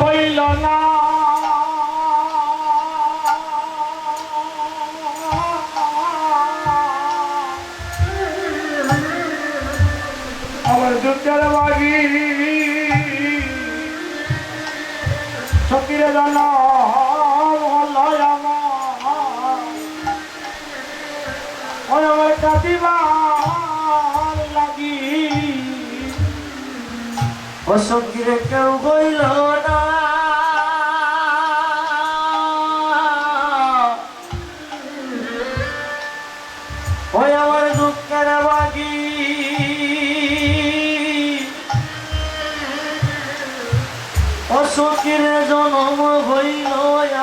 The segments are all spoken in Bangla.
হইল না। আমার দুঃখের বাগি। সকিরে জানা আমার। ওরে অসকিরে কেউ হইল না। ওই আমার দুঃখের বাগি। অসকির জন্ম হইল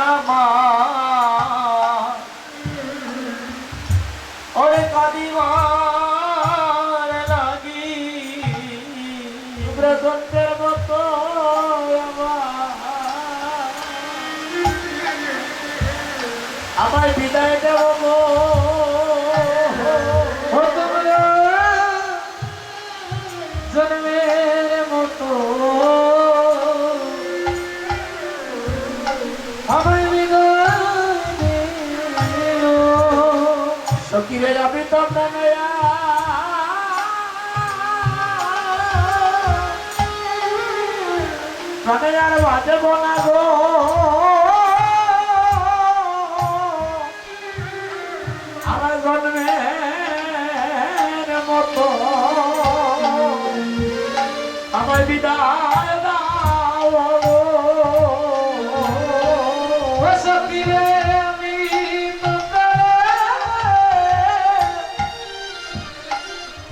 আমার। ওরে কাদিমার ব্রতন্ত্রের মতো আমার বিদায় দেব জন্মের মতো। আমার বিদায় দিও সকিরে যাবি তো প্রাণয়া প্রাণয়ার বাজব না গো আমার আমি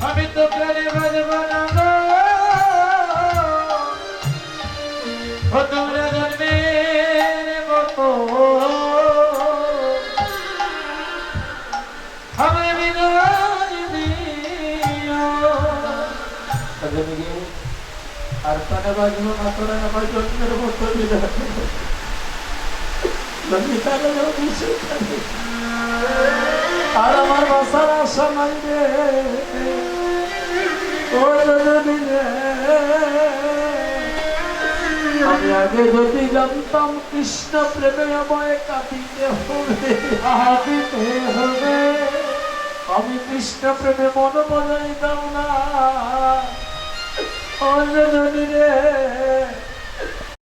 আমি তো প্রাণে বাজব না আর প্রাণে বাজব না তোরা আমার জন্মের মতো। আর আমার বাসার আশা নাই রে ও রে আমি আগে যদি জানতাম কৃষ্ণ প্রেমে আমায় কাঁদিতে হবে হবে। আমি কৃষ্ণ প্রেমে মন বজাইতাম না। ও রে